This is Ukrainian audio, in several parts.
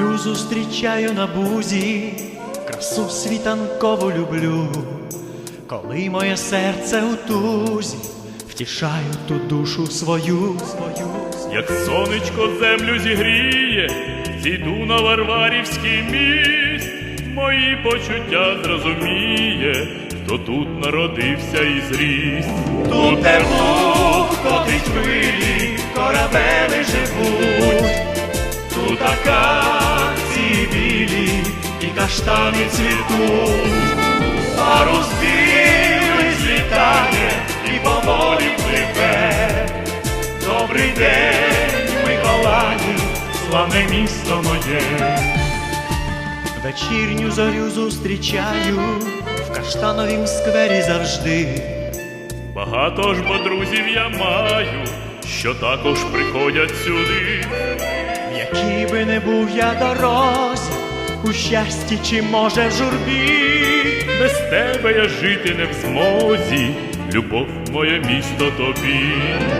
Зорю зустрічаю на бузі, красу світанкову люблю, коли моє серце у тузі, втішаю ту душу свою, свою. Як сонечко землю зігріє, зійду на Варварівський міст, мої почуття зрозуміє, хто тут народився і зріс. Тут тепло ходить хвилі, і каштани цвітуть, парус білий злітає і поволі пливе. Добрий день, Миколаї, славне місто моє. Вечірню зорю зустрічаю в каштановім сквері завжди. Багато ж бо друзів я маю, що також приходять сюди. В якій би не був я дорозі, у щасті чи може в журбі, Без тебе я жити не в змозі, любов моє місто тобі.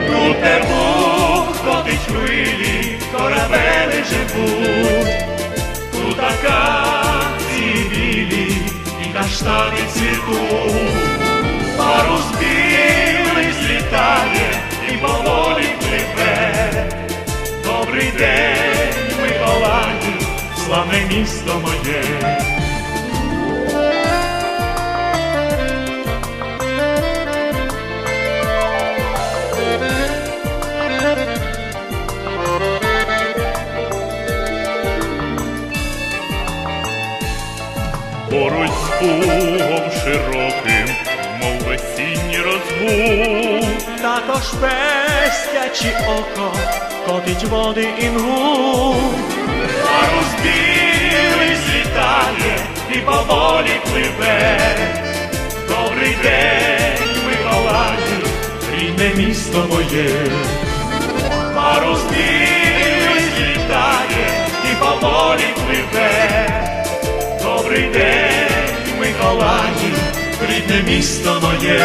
тут тепло ходить хвилі, корабели живуть, тут акації білі і каштани цвітуть, парус білий славне місто моє. Поруч з пугом широким, мов весінній розбув. Також пестячі око котить води інгу. Місто моє. Парус білий злітає і поволі пливе. Добрий день, Миколаїв, рідне місто моє.